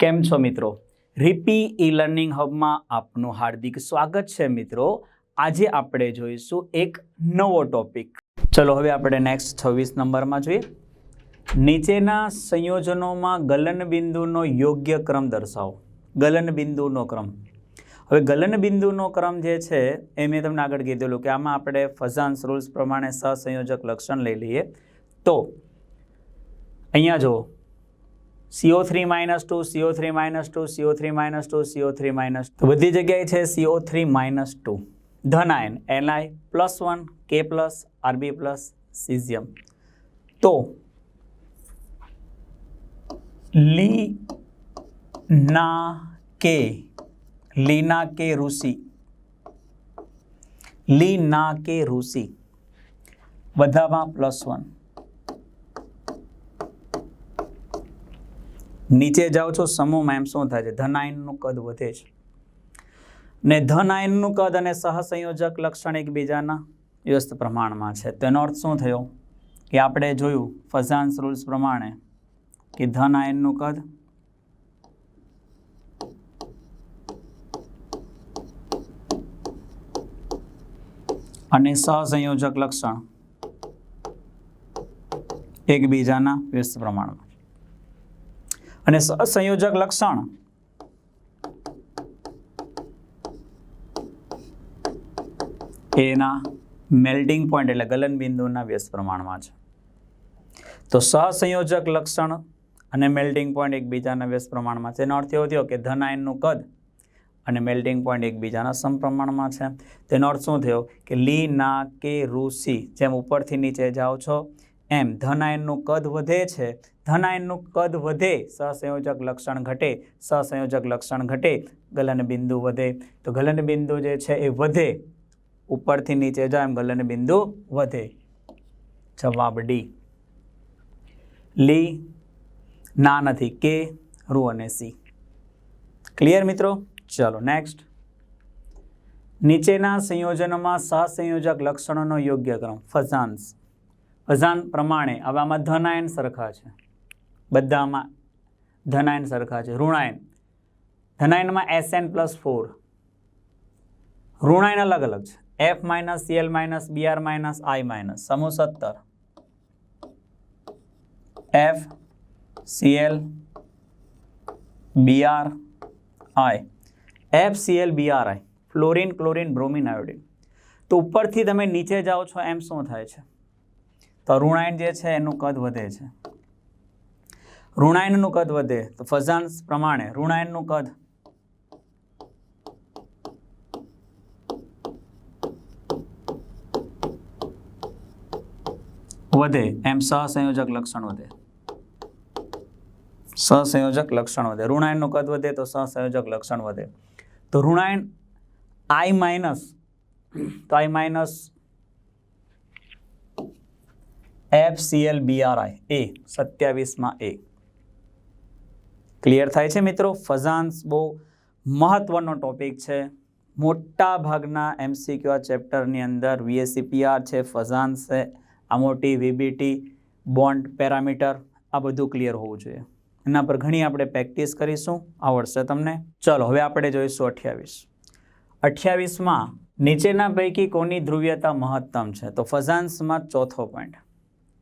કેમ છો મિત્રો? રીપી ઈ લર્નિંગ હબમાં આપનું હાર્દિક સ્વાગત છે મિત્રો. આજે આપણે જોઈશું એક નવો ટોપિક ચલો હવે આપણે નેક્સ્ટ છવ્વીસ નંબરમાં જોઈએ. નીચેના સંયોજનોમાં ગલનબિંદુનો યોગ્ય ક્રમ દર્શાવો. ગલનબિંદુનો ક્રમ. હવે ગલનબિંદુનો ક્રમ જે છે એ મેં તમને આગળ કીધેલું કે આમાં આપણે ફઝાન્સ રૂલ્સ પ્રમાણે સહસંયોજક લક્ષણ લઈ લઈએ. તો, અહીંયા જુઓ. CO three minus two CO three minus two CO three minus two CO three minus two બધી જગ્યાએ છે સીઓ થ્રી માઇનસ ટુ ધન ion NI plus one K plus RB plus caesium તો લી ના કે લીના કે ઋષિ. લી ના કે ઋષિ. બધામાં પ્લસ વન નીચે જાઓ છો સમૂહમાં એમ શું થાય છે? ધન આયનનું કદ વધે છે. ને ધન આયનનું કદ અને સહસંયોજક લક્ષણ એકબીજાના વ્યસ્ત પ્રમાણમાં છે. તેનો અર્થ શું થયો? કે આપણે જોયું, ફઝાન્સ રૂલ્સ પ્રમાણે, કે ધન આયનનું કદ અને સહસંયોજક લક્ષણ એકબીજાના વ્યસ્ત પ્રમાણમાં. અને સંયોજક લક્ષણ. એના મેલ્ટિંગ પોઈન્ટ એટલે ગલન બિંદુના વ્યસ્ત પ્રમાણમાં છે. તો સહસંયોજક લક્ષણ અને મેલ્ટિંગ પોઈન્ટ એકબીજાના વ્યસ્ત પ્રમાણમાં છે. એનો અર્થ એવો થયો કે ધન આયનનું કદ અને મેલ્ટિંગ પોઈન્ટ એકબીજાના સમપ્રમાણમાં છે. તેનો અર્થ શું થયો કે લી, ના, કે ઋષિ જેમ ઉપરથી નીચે જાઓ છો એમ ધનાયનનું કદ વધે છે ધનાયનનું કદ વધે, સહસંયોજક લક્ષણ ઘટે, સહસંયોજક લક્ષણ ઘટે, ગલન બિંદુ વધે. તો ગલન બિંદુ જે છે એ વધે. ઉપરથી નીચે જાય એમ ગલન બિંદુ વધે. જવાબ ડી. લી. ના નથી. કે, રૂ અને સી. ક્લિયર મિત્રો? ચલો નેક્સ્ટ નીચેના સંયોજનોમાં સહસંયોજક લક્ષણોનો યોગ્ય ક્રમ. ફઝાન્સ ફઝાન પ્રમાણે. હવે આમાં ધનાયન સરખા છે. બધામાં ધનાયન સરખા છે. ઋણાયન. ધનાયનમાં એસ એન પ્લસ ફોર ઋણાયન અલગ અલગ છે. F minus CL minus BR minus I minus સમૂહ સત્તર. F CL BR I F CL BR I fluorine chlorine bromine iodine તો ઉપરથી તમે નીચે જાઓ છો, એમ શું થાય છે? તો ઋણાયન જે છે, એનું કદ વધે છે. ઋણાયનનું કદ વધે તો ફઝાન્સ પ્રમાણે ઋણાયનનું કદ વધે. એમ સહસંયોજક લક્ષણ વધે. સહસંયોજક લક્ષણ વધે. ઋણાયનનું કદ વધે તો સહસંયોજક લક્ષણ વધે. તો ઋણાયન આઈ માઇનસ, તો I minus F CL BRI એ સત્યાવીસમાં એ ક્લિયર થાય છે મિત્રો? ફઝાન્સ બહુ મહત્વનો ટોપિક છે. મોટા ભાગના એમસીક્યુ આ ચેપ્ટરની અંદર વીએસસીપીઆર છે ફઝાન્સ છે આમોટી વીબીટી બોન્ડ પેરામીટર આ બધું ક્લિયર હોવું જોઈએ. એના પર ઘણી આપણે પ્રેક્ટિસ કરીશું. આવડશે તમને. ચલો, હવે આપણે જોઈશું અઠ્યાવીસ. અઠ્યાવીસમાં નીચેના પૈકી કોની ધ્રુવ્યતા મહત્તમ છે? તો ફઝાન્સમાં ચોથો પોઈન્ટ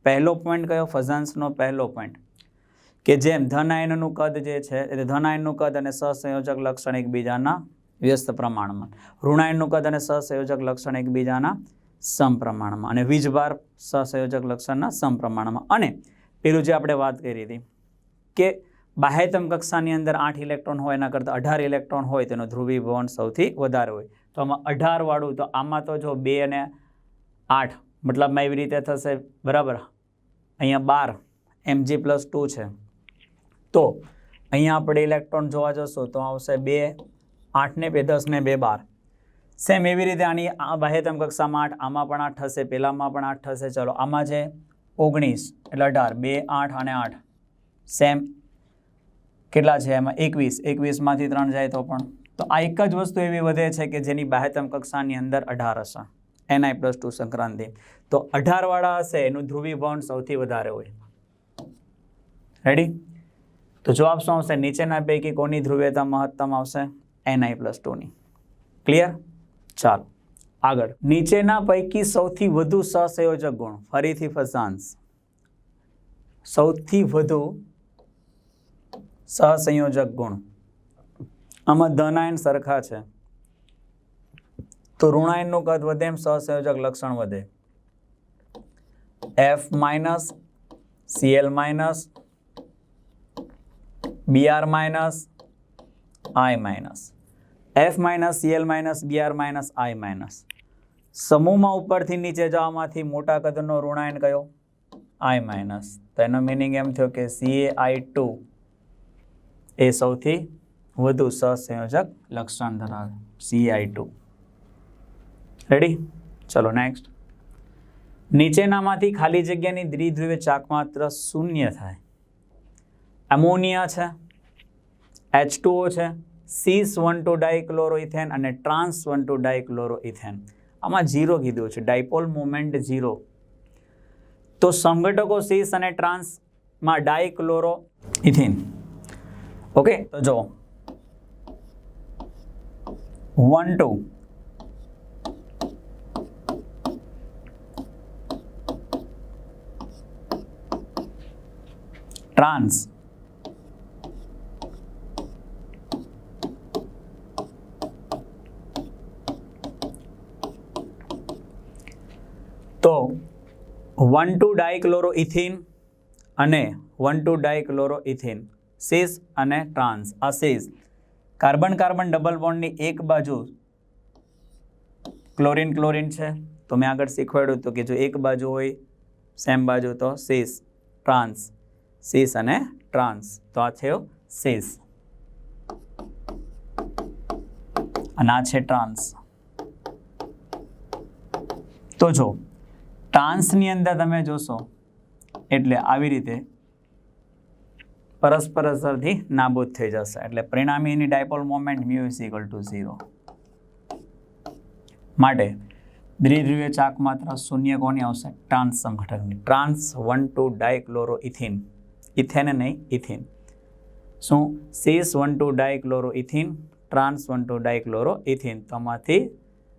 પહેલો પોઈન્ટ કયો? ફઝાન્સનો પહેલો પોઈન્ટ કે જેમ ધન આયનનું કદ જે છે, એટલે ધન આયનનું કદ અને સહસંયોજક લક્ષણ એકબીજાના વ્યસ્ત પ્રમાણમાં. ઋણાયનનું કદ અને સહસંયોજક લક્ષણ એકબીજાના સમપ્રમાણમાં અને વીજભાર સહસંયોજક લક્ષણના સમપ્રમાણમાં. અને પેલું જે આપણે વાત કરી હતી કે બાહ્યતમ કક્ષાની અંદર આઠ ઇલેક્ટ્રોન હોય, એના કરતાં અઢાર ઇલેક્ટ્રોન હોય, તેનું ધ્રુવીભવન સૌથી વધારે હોય. તો આમાં અઢારવાળું તો આમાં તો જો બે અને આઠ મતલબમાં એવી રીતે થશે, બરાબર? અહીંયા બાર એમજી પ્લસ ટુ છે. તો અહીંયા આપણે ઇલેક્ટ્રોન જોવા જશો તો આવશે બે આઠને બે, દસ ને બે, બાર. સેમ એવી રીતે આની આ બાહ્યતમ કક્ષામાં આઠ, આમાં પણ આઠ થશે પહેલાંમાં પણ આઠ થશે ચલો, આમાં છે ઓગણીસ, એટલે અઢાર. બે, આઠ અને આઠ. સેમ કેટલા છે એમાં? એકવીસ. એકવીસમાંથી ત્રણ જાય તો પણ. તો આ એક જ વસ્તુ એવી વધે છે કે જેની બાહ્યતમ કક્ષાની અંદર અઢાર હશે. એનઆઈ પ્લસ ટુ સંક્રાંતિ. તો અઢારવાળા હશે, એનું ધ્રુવીભવન સૌથી વધારે હોય. રેડી તો જવાબ શું આવશે? નીચેના પૈકી કોની ધ્રુવીયતા મહત્તમ આવશે? એનઆઈ પ્લસ ટુની ક્લિયર ચાલો. આગળ. નીચેના પૈકી સૌથી વધુ સહસંયોજક ગુણ. ફરીથી ફસાંસ સૌથી વધુ સહસંયોજક ગુણ. આમાં ધનાયન સરખા છે. તો ઋણાયનનું કદ વધે એમ સહસંયોજક લક્ષણ વધે. F minus CL minus BR minus I minus F minus CL minus BR minus I minus સમૂહમાં ઉપરથી નીચે જવામાંથી મોટા કદનો ઋણાયન કયો? આઈ માઇનસ તો એનો મિનિંગ એમ થયો કે સીએ આઈ ટુ એ સૌથી વધુ સહસંયોજક લક્ષણ ધરાવે. સીએ આઈ ટુ રેડી ચલો નેક્સ્ટ નીચેનામાંથી ખાલી જગ્યાની દ્વિધ્રુવીય ચાકમાત્ર શૂન્ય થાય. એમોનિયા છે એચ છે સીસ વન ટુ ડાયક્લોરોઇથેન અને ટ્રાન્સ વન ટુ ડાયક્લોરોઇથેન આમાં ઝીરો કીધું છે ડાયપોલ મોમેન્ટ ઝીરો તો સંગઠકો સીસ અને ટ્રાન્સમાં ડાયક્લોરો ઇથિન ઓકે તો જો વન ટુ ટ્રાન્સ તો વન ટુ ડાયક્લોરો ઇથિન અને one two dichloro ethene cis અને ટ્રાન્સ આ સીસ કાર્બન કાર્બન ડબલ બોન્ડની એક બાજુ ક્લોરિન ક્લોરિન છે. તો મેં આગળ શીખવાડ્યું હતું કે જો એક બાજુ હોય સેમ બાજુ તો સીસ ટ્રાન્સ સીસ અને ટ્રાન્સ તો આ થયો સીસ અને આ છે ટ્રાન્સ તો જો ટ્રાન્સની અંદર તમે જોશો, એટલે આવી રીતે પરસ્પર અસરથી નાબૂદ થઈ જશે. એટલે પરિણામી એની dipole moment mu is equal to zero. માટે દ્વિધ્રુવીય ચાક માત્ર શૂન્ય કોની આવશે? ટ્રાન્સ સંગઠનની. Trans one two dichloro ethene ethane નહીં, ઇથિન. શું? Cis one two dichloro ethene trans one two dichloro ethene તો આમાંથી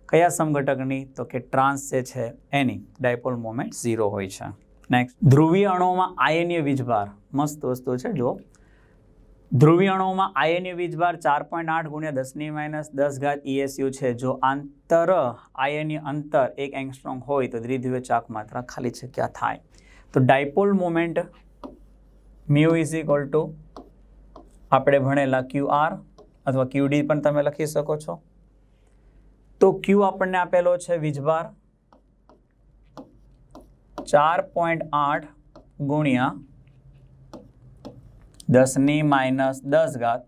કયા સમઘટકની? તો કે ટ્રાન્સ જે છે, એની ડાયપોલ મોમેન્ટ ઝીરો હોય છે. નેક્સ્ટ ધ્રુવીય અણુઓમાં આયનીય વીજભાર. મસ્ત વસ્તુ છે, જુઓ. ધ્રુવીય અણુઓમાં આયનીય વીજભાર ચાર પોઈન્ટ આઠ ગુણ્યા દસની માઇનસ દસ ઘાત ઇએસયુ છે. જો આંતર આયનીય અંતર એક એંગસ્ટ્રોંગ હોય, તો દ્વિધ્રુવીય ચાક માત્રા ખાલી જગ્યા થાય. તો dipole moment mu is equal to આપણે ભણેલા ક્યુ આર અથવા ક્યુડી પણ તમે લખી શકો છો. તો ક્યુ આપણને આપેલો છે વીજભાર. ચાર પોઈન્ટ આઠ ગુણ્યા દસની માઇનસ દસ ઘાત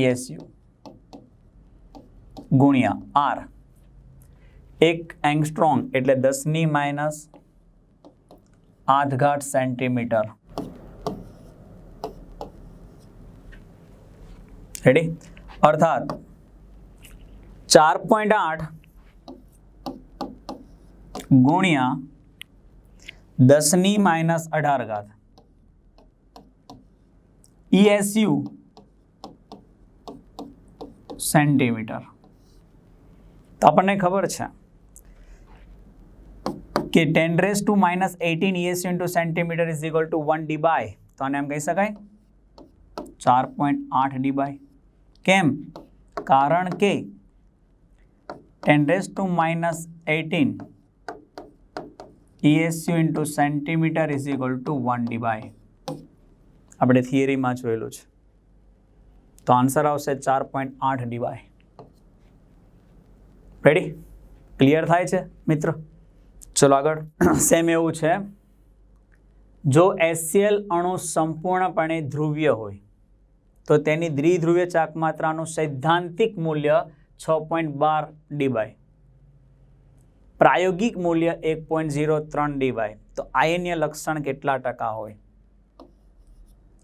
ઇએસયુ ગુણ્યા આર એક એંગસ્ટ્રોંગ એટલે દસની માઇનસ આઠ ઘાટ સેન્ટીમીટર. રેડી અર્થાત ચાર પોઈન્ટ આઠ ગુણ્યા દસની માઇનસ અઢાર ઘાત. ESU centimetre. તો આપણને ખબર છે કે ten raise to minus eighteen ESU into centimetre is equal to one D by તો આને એમ કહી શકાય? ચાર પોઈન્ટ આઠ ડી બાય કેમ? કારણ કે ten raise to minus eighteen ESU into centimetre is equal to one D by આપણે થિયરીમાં જોયેલું છે. તો આન્સર આવશે ચાર પોઈન્ટ આઠ ડીવાય રેડી ક્લિયર થાય છે, મિત્ર? ચલો આગળ. સેમ એવું છે. જો એસસીએલ અણુ સંપૂર્ણપણે ધ્રુવ્ય હોય, તો તેની દ્વિધ્રુવીય ચાકમાત્રાનું સૈદ્ધાંતિક મૂલ્ય છ પોઈન્ટ બાર ડીબાય પ્રાયોગિક મૂલ્ય એક પોઈન્ટ ઝીરો ત્રણ ડીબાય તો આયન્ય લક્ષણ કેટલા ટકા હોય?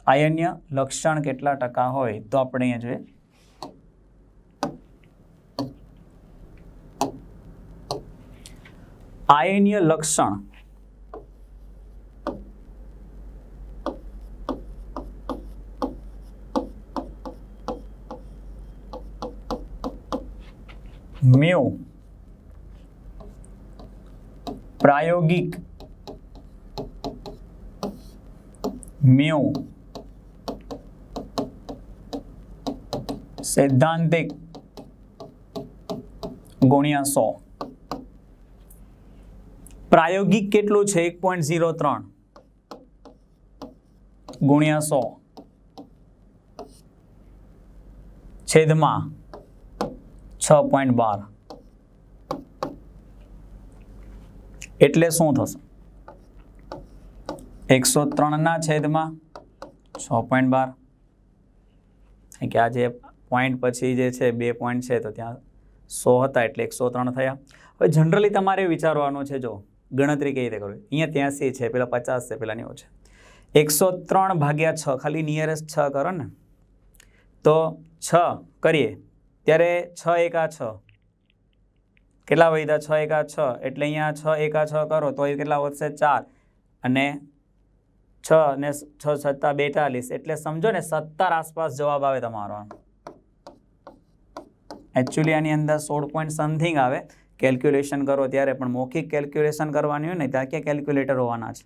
આયન્ય લક્ષણ કેટલા ટકા હોય? તો આપણે અહીંયા જોઈએ. આયન્ય લક્ષણ મ્યુ પ્રાયોગિક મ્યુ સૈદ્ધાંતિક ગુણ્યા સો પ્રાયોગિક કેટલું છે એક પોઈન્ટ ઝીરો ત્રણ ગુણ્યા સો છેદમાં છ પોઈન્ટ બાર. એટલે શું થશે? એકસો ત્રણના છેદમાં છ પોઈન્ટ બાર. કે આ જે પોઈન્ટ પછી જે છે, બે પોઈન્ટ છે, તો ત્યાં સો હતા એટલે એકસો ત્રણ થયા. હવે જનરલી તમારે વિચારવાનું છે, જો ગણતરી કઈ રીતે કરવી? અહીંયા ત્યાંસી છે, પેલા પચાસ છે, પેલા નેવું છે. એકસો ત્રણ ભાગ્યા છ, ખાલી નિયરેસ્ટ છ કરો ને. તો છ કરીએ. ત્યારે છ એકા છ. કેટલા વધ્યા છ એકા છ? એટલે અહીંયા છ એકા છ કરો તો એ કેટલા વધશે? ચાર. અને છ ને છ સત્તા બેતાલીસ. એટલે સમજો ને સત્તર આસપાસ જવાબ આવે તમારો એકચ્યુઅલી આની અંદર સોળ પોઈન્ટ સમથિંગ આવે. કેલ્ક્યુલેશન કરો ત્યારે, પણ મૌખિક કેલ્ક્યુલેશન કરવાની હોય ને ત્યાં ક્યાં કેલ્ક્યુલેટર હોવાના છે?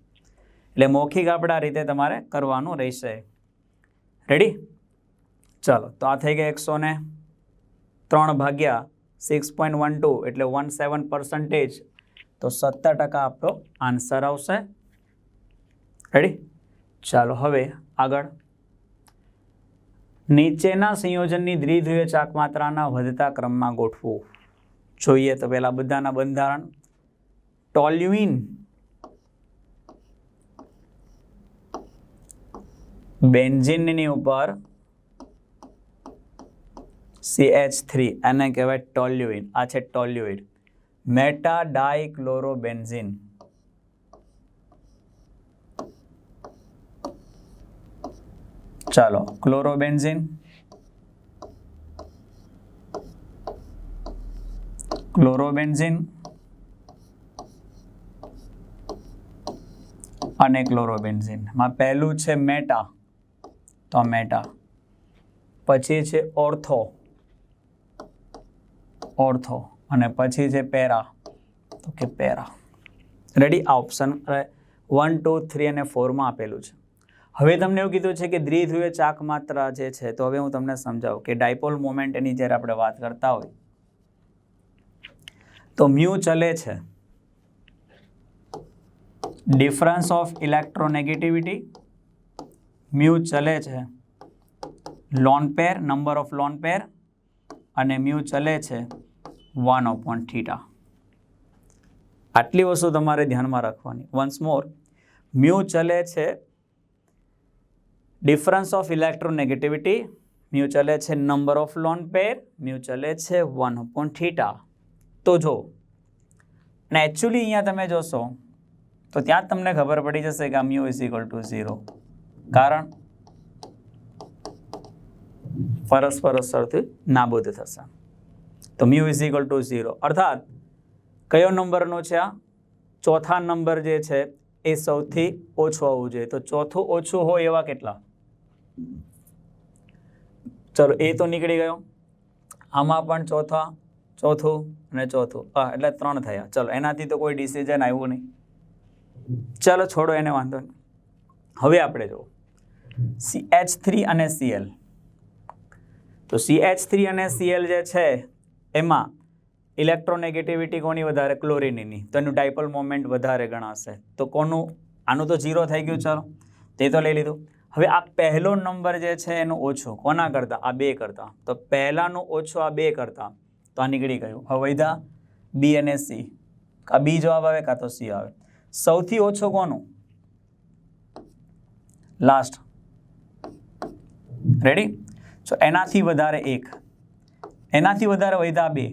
એટલે મૌખિક આપણે રીતે તમારે કરવાનું રહેશે. રેડી ચાલો, તો આ થઈ ગયા એકસો ને ત્રણ ભાગ્યા સિક્સ પોઈન્ટ વન ટુ એટલે વન સેવન પર્સન્ટેજ તો સત્તર ટકા આપણો આન્સર આવશે. રેડી ચાલો હવે આગળ. નીચેના સંયોજનની દ્વિધ્રુવીય ચાકમાત્રાના વધતા ક્રમમાં ગોઠવું. જોઈએ તો પહેલાં બધાના બંધારણ. ટોલ્યુઇન બેન્ઝિનની ઉપર CH3 થ્રી એને કહેવાય ટોલ્યુઇન. આ છે ટોલ્યુઇન. મેટા ડાયક્લોરોબેન્ઝિન ચાલો, ક્લોરોબેન્ઝિન. ક્લોરોબેન્ઝિન. અને ક્લોરોબેન્ઝિન. માં પહેલું છે મેટા. તો મેટા. પછી છે ઓર્થો. ઓર્થો અને પછી છે પેરા. તો કે પેરા. રેડી આ ઓપ્શન વન ટુ થ્રી અને ફોરમાં આપેલું છે. હવે તમને એવું કીધું છે કે દ્વિધ્રુવીય ચાક માત્રા જે છે, તો હવે હું તમને સમજાવું કે ડાયપોલ મોમેન્ટ એની જ્યારે આપણે વાત કરતા હોય, તો મ્યુ ચલે છે ડિફરન્સ ઓફ ઇલેક્ટ્રોનેગેટિવિટી મ્યુ ચલે છે lone pair number of lone pair અને મ્યુ ચલે છે વન ઓપોન થીટા આટલી વસ્તુ તમારે ધ્યાનમાં રાખવાની. વન્સ મોર મ્યુ ચલે છે ડિફરન્સ ઓફ ઇલેક્ટ્રોનેગેટિવિટી મ્યુ ચલે છે number of lone pair mu ચલે છે વન અપોન થીટા તો જો, અને એકચ્યુઅલી અહીંયા તમે જોશો, તો ત્યાં તમને ખબર પડી જશે કે mu is equal to zero કારણ પરસ્પર અસરથી નાબૂદ થશે. તો mu is equal to zero અર્થાત, કયો નંબરનો છે આ? ચોથા નંબર જે છે, એ સૌથી ઓછું આવવું જોઈએ. તો ચોથું ઓછું હોય એવા કેટલા? ચલો, એ તો નીકળી ગયો. આમાં પણ ચોથા, ચોથું અને ચોથું. હા, એટલે ત્રણ થયા. ચલો, એનાથી તો કોઈ ડિસિઝન આવ્યું નહીં. ચલો, છોડો એને, વાંધો નહીં. હવે આપણે જુઓ. સી એચ થ્રી અને સીએલ તો સી એચ થ્રી અને સીએલ જે છે એમાં ઇલેક્ટ્રોનેગેટિવિટી કોની વધારે? ક્લોરિનની તો એનું ડાયપોલ મોમેન્ટ વધારે ગણાશે. તો કોનું? આનું તો ઝીરો થઈ ગયું, ચાલો. તે તો લઈ લીધું. હવે આ પહેલો નંબર જે છે એનું ઓછો. કોના કરતાં? આ બે કરતાં. તો પહેલાંનું ઓછું આ બે કરતાં. તો આ નીકળી ગયું. હવે વધ્યા બી અને સી કાં બી જવાબ આવે કાં તો સી આવે? સૌથી ઓછો કોનું? લાસ્ટ રેડી સો એનાથી વધારે એક. એનાથી વધારે વધ્યા બે.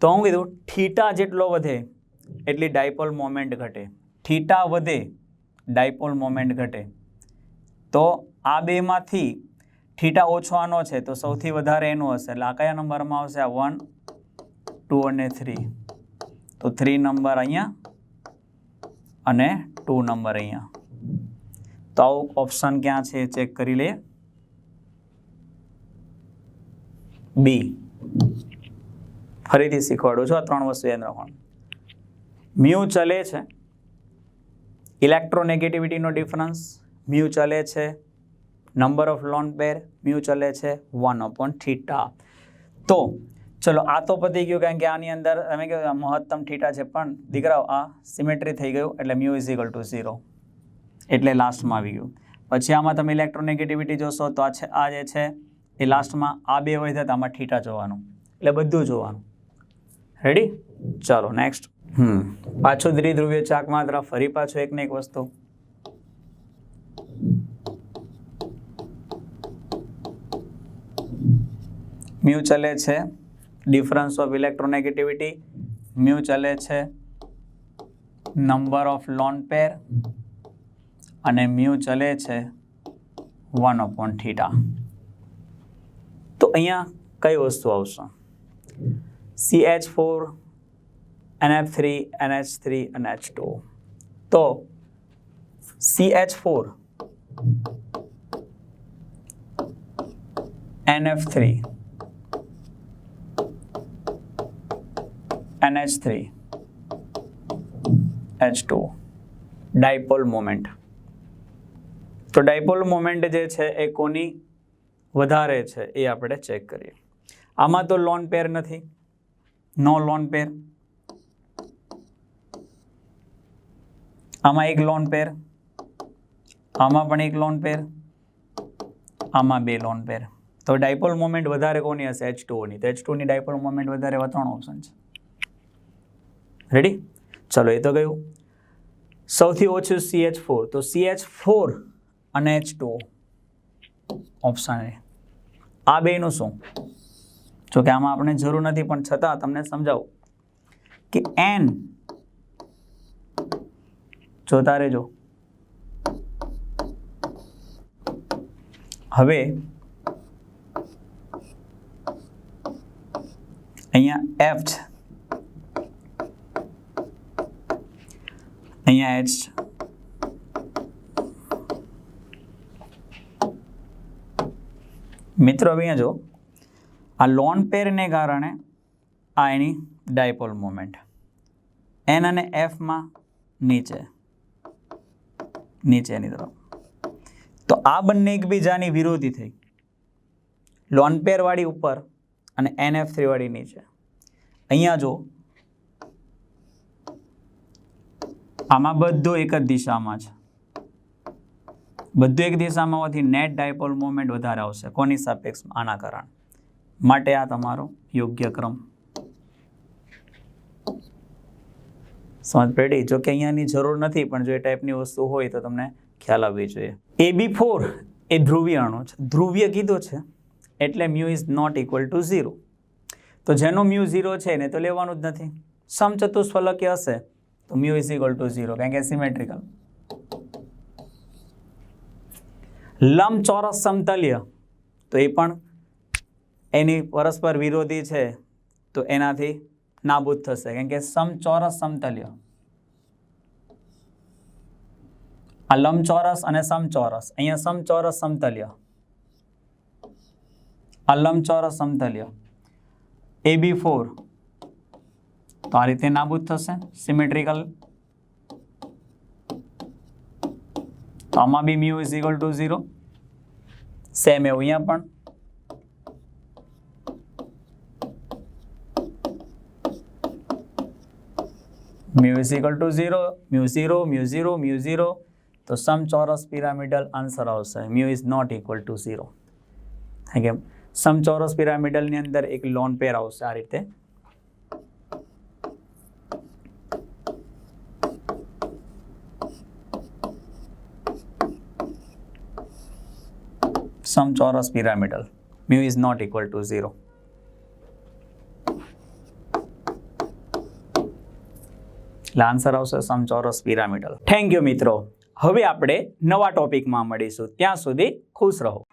તો હું કીધું, થીટા જેટલો વધે એટલી ડાયપોલ મોમેન્ટ ઘટે. થીટા વધે, ડાયપોલ મોમેન્ટ ઘટે. તો આ બેમાંથી થીટા ઓછો આનો છે, તો સૌથી વધારે એનું હશે. એટલે આ કયા નંબરમાં આવશે? આ વન ટુ અને થ્રી તો થ્રી નંબર અહીંયા અને ટુ નંબર અહીંયા. તો આવું ઓપ્શન ક્યાં છે ચેક કરી લઈએ બી. ફરીથી શીખવાડું છું આ ત્રણ વસ્તુ યાદ રાખવાનું. મ્યુ ચલે છે. ઇલેક્ટ્રોનેગેટિવિટીનો ડિફરન્સ. મ્યુ ચલે છે. Number of lone pair. Mu ચલે છે વન અપોન થીટા. તો ચલો, આ તો પતી ગયું કારણ કે આની અંદર તમે કહ્યું મહત્તમ થીટા છે, પણ દીકરાઓ, આ સિમેટ્રી થઈ ગયું એટલે mu is equal to zero એટલે લાસ્ટમાં આવી ગયું. પછી આમાં તમે ઇલેક્ટ્રોનેગેટિવિટી જોશો તો આ છે, આ જે છે એ લાસ્ટમાં આ બે હોય તો આમાં ઠીટા જોવાનું. એટલે બધું જોવાનું. રેડી ચાલો નેક્સ્ટ હમ. પાછું દ્વિધ્રુવીય ચાકમાં તરફ ફરી પાછું એક ને એક વસ્તુ. મ્યુ ચલે છે ડિફરન્સ ઓફ ઇલેક્ટ્રોનેગેટિવિટી મ્યુ ચલે છે નંબર ઓફ લોન પેર અને મ્યુ ચલે છે વન અપોન થીટા તો અહીંયા કઈ વસ્તુ આવશે? C H four N F three N H three અને એચ ટુ તો C H four N F three N H three H two dipole moment તો ડાયપોલ મોમેન્ટ જે છે એ કોની વધારે છે એ આપણે ચેક કરીએ. આમાં તો લોન પેર નથી. નો લોન પેર આમાં એક લોન પેર આમાં પણ એક લોન પેર આમાં બે લોન પેર તો ડાયપોલ મોમેન્ટ વધારે કોની હશે? એચ ટુઓની તો એચ ટુની ડાયપોલ મોમેન્ટ વધારે એવા ત્રણ ઓપ્શન છે. રેડી ચલો, એ તો ગયું. સૌથી ઓછું સી એચ ફોર તો સી એચ ફોર અને એચ ટુ ઓપ્શન એ આ બેનું શું? જો કે આમાં આપણે જરૂર નથી, પણ છતાં તમને સમજાવું કે એન જોતા રહેજો. હવે અહીંયા એફ છે. અહીંયા એચ છે. મિત્રો અહીંયા જો આ લોન પેરને કારણે આ એની ડાયપોલ મોમેન્ટ એન અને એફમાં નીચે. નીચેની તરફ. તો આ બંને એકબીજાની વિરોધી થઈ. લોન પેરવાળી ઉપર અને એન એફ થ્રીવાળી નીચે. અહીંયા જો આમાં બધું એક જ દિશામાં છે. બધું એક દિશામાં હોવાથી નેટ ડાયપોલ મોમેન્ટ વધારે આવશે. કોની સાપેક્ષમાં? આના કારણ. માટે આ તમારો યોગ્ય ક્રમ. સમજ પેઢી જો કે અહીંયાની જરૂર નથી, પણ જો એ ટાઈપની વસ્તુ હોય તો તમને ખ્યાલ આવવી જોઈએ. એ બી ફોર એ ધ્રુવીય અણુ છે. ધ્રુવીય કીધો છે, એટલે mu is not equal to zero તો જેનો મ્યુ ઝીરો છે, એને તો લેવાનું જ નથી. સમચતુષ્ફલકીય હશે, તો mu is equal to zero કારણ કે સિમેટ્રિકલ લંબચોરસ સમતલ્ય. તો એ પણ એની પરસ્પર વિરોધી છે, તો એનાથી નાબૂદ થશે. કેમ કે સમચોરસ સમતલ્ય. આ લંબચોરસ અને સમચોરસ. અહીંયા સમચોરસ સમતલ્ય. આ લંબચોરસ સમતલ્ય. એ બી ફોર તો આ રીતે નાબૂદ થશે સિમેટ્રિકલ તો આમાં બી mu is equal to zero same એવું અહીંયા પણ mu is equal to zero mu zero mu zero mu zero તો સમ ચોરસ પિરામિડલ આન્સર આવશે mu is not equal to zero કે સમ ચોરસ પિરામિડલની અંદર એક લોન પેર આવશે આ રીતે some pyramidal mu is not equal to zero 0 એટલે આન્સર આવશે સમ ચોરસ પિરામિડલ થેન્ક યુ મિત્રો. હવે આપણે નવા ટોપિકમાં મળીશું. ત્યાં સુધી ખુશ રહો.